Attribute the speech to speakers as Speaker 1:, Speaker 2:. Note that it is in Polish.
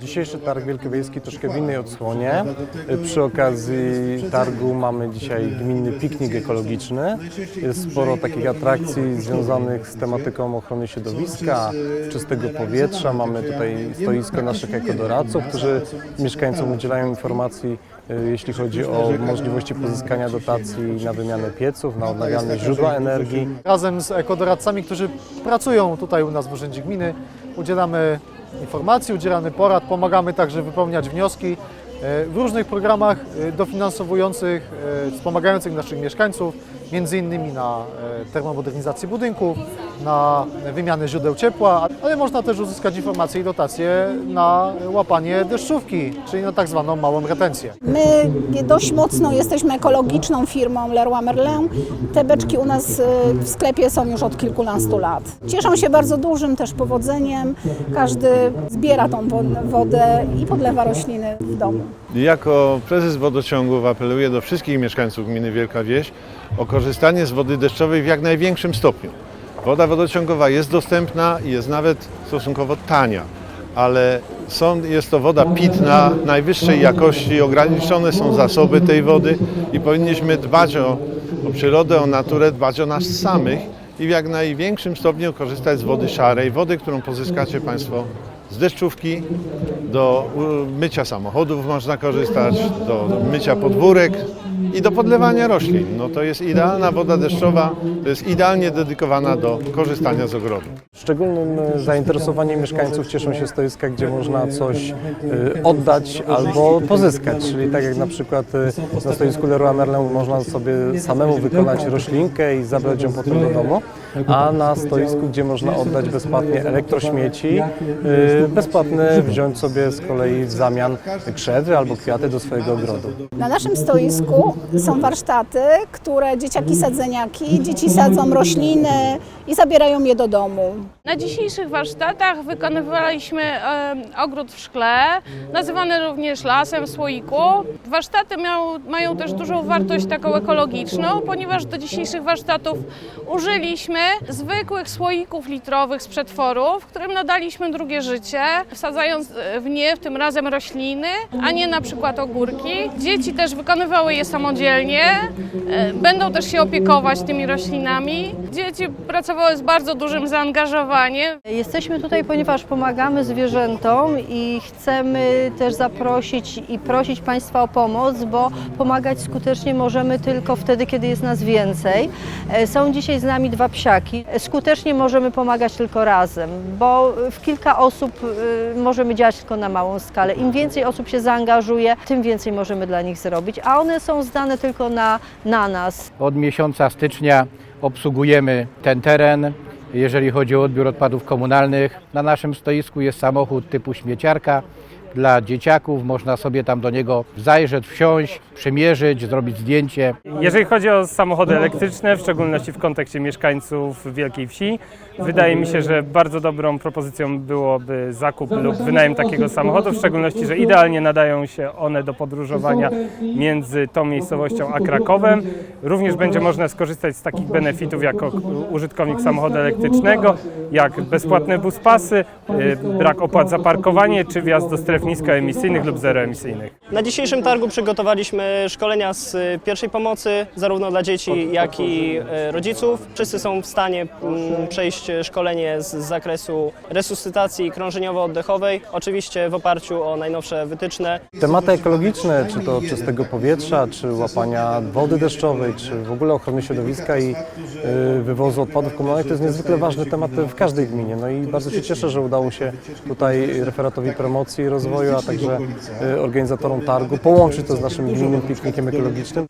Speaker 1: Dzisiejszy targ wielkowiejski troszkę w innej odsłonie. Przy okazji targu mamy dzisiaj gminny piknik ekologiczny. Jest sporo takich atrakcji związanych z tematyką ochrony środowiska, czystego powietrza. Mamy tutaj stoisko naszych ekodoradców, którzy mieszkańcom udzielają informacji, y, jeśli chodzi o możliwości pozyskania dotacji na wymianę pieców, na odnawialne źródła energii.
Speaker 2: Razem z ekodoradcami, którzy pracują tutaj u nas w Urzędzie Gminy, udzielamy informacji, udzielamy porad, pomagamy także wypełniać wnioski e, w różnych programach e, dofinansowujących, e, wspomagających naszych mieszkańców, między innymi na e, termomodernizację budynków, na wymianę źródeł ciepła, ale można też uzyskać informacje i dotacje na łapanie deszczówki, czyli na tak zwaną małą retencję.
Speaker 3: My dość mocno jesteśmy ekologiczną firmą Leroy Merlin. Te beczki u nas y, w sklepie są już od kilkunastu lat. Cieszą się bardzo dużym też powodzeniem. Każdy zbiera tą wo- wodę i podlewa rośliny w domu.
Speaker 4: Jako prezes wodociągów apeluję do wszystkich mieszkańców gminy Wielka Wieś o korzystanie z wody deszczowej w jak największym stopniu. Woda wodociągowa jest dostępna i jest nawet stosunkowo tania, ale są, jest to woda pitna, najwyższej jakości, ograniczone są zasoby tej wody i powinniśmy dbać o, o przyrodę, o naturę, dbać o nas samych i w jak największym stopniu korzystać z wody szarej, wody, którą pozyskacie Państwo z deszczówki, do mycia samochodów można korzystać, do mycia podwórek i do podlewania roślin. No to jest idealna woda deszczowa, to jest idealnie dedykowana do korzystania z ogrodu.
Speaker 1: Szczególnym e, zainteresowaniem mieszkańców cieszą się stoiska, gdzie można coś e, oddać albo pozyskać. Czyli tak jak na przykład e, na stoisku Leroy Merlin można sobie samemu wykonać roślinkę i zabrać ją potem do domu, a na stoisku, gdzie można oddać bezpłatnie elektrośmieci, bezpłatne wziąć sobie z kolei w zamian krzewy albo kwiaty do swojego ogrodu.
Speaker 3: Na naszym stoisku są warsztaty, które dzieciaki sadzeniaki, dzieci sadzą rośliny i zabierają je do domu.
Speaker 5: Na dzisiejszych warsztatach wykonywaliśmy e, ogród w szkle, nazywany również lasem w słoiku. Warsztaty miał, mają też dużą wartość taką ekologiczną, ponieważ do dzisiejszych warsztatów użyliśmy zwykłych słoików litrowych z przetworów, którym nadaliśmy drugie życie, wsadzając w nie tym razem rośliny, a nie na przykład ogórki. Dzieci też wykonywały je samodzielnie, e, będą też się opiekować tymi roślinami. Dzieci pracowały z bardzo dużym zaangażowaniem.
Speaker 6: Jesteśmy tutaj, ponieważ pomagamy zwierzętom i chcemy też zaprosić i prosić Państwa o pomoc, bo pomagać skutecznie możemy tylko wtedy, kiedy jest nas więcej. E, Są dzisiaj z nami dwa psiaki. E, Skutecznie możemy pomagać tylko razem, bo w kilka osób możemy działać tylko na małą skalę. Im więcej osób się zaangażuje, tym więcej możemy dla nich zrobić, a one są zdane tylko na, na nas.
Speaker 7: Od miesiąca stycznia obsługujemy ten teren. Jeżeli chodzi o odbiór odpadów komunalnych, na naszym stoisku jest samochód typu śmieciarka dla dzieciaków. Można sobie tam do niego zajrzeć, wsiąść, przymierzyć, zrobić zdjęcie.
Speaker 8: Jeżeli chodzi o samochody elektryczne, w szczególności w kontekście mieszkańców Wielkiej Wsi, wydaje mi się, że bardzo dobrą propozycją byłoby zakup lub wynajem takiego samochodu, w szczególności, że idealnie nadają się one do podróżowania między tą miejscowością a Krakowem. Również będzie można skorzystać z takich benefitów jako użytkownik samochodu elektrycznego, jak bezpłatne buspasy, y, brak opłat za parkowanie czy wjazd do stref niskoemisyjnych lub zeroemisyjnych.
Speaker 9: Na dzisiejszym targu przygotowaliśmy szkolenia z y, pierwszej pomocy, zarówno dla dzieci, jak i y, rodziców. Wszyscy są w stanie mm, przejść szkolenie z zakresu resuscytacji krążeniowo-oddechowej, oczywiście w oparciu o najnowsze wytyczne.
Speaker 1: Tematy ekologiczne, czy to czystego powietrza, czy łapania wody deszczowej, czy w ogóle ochrony środowiska i y, wywozu odpadów komunalnych, to jest niezwykle ważny temat w każdej gminie. No i bardzo się cieszę, że udało się tutaj referatowi promocji i rozwoju, a także y, organizatorom targu połączyć to z naszym gminnym piknikiem ekologicznym.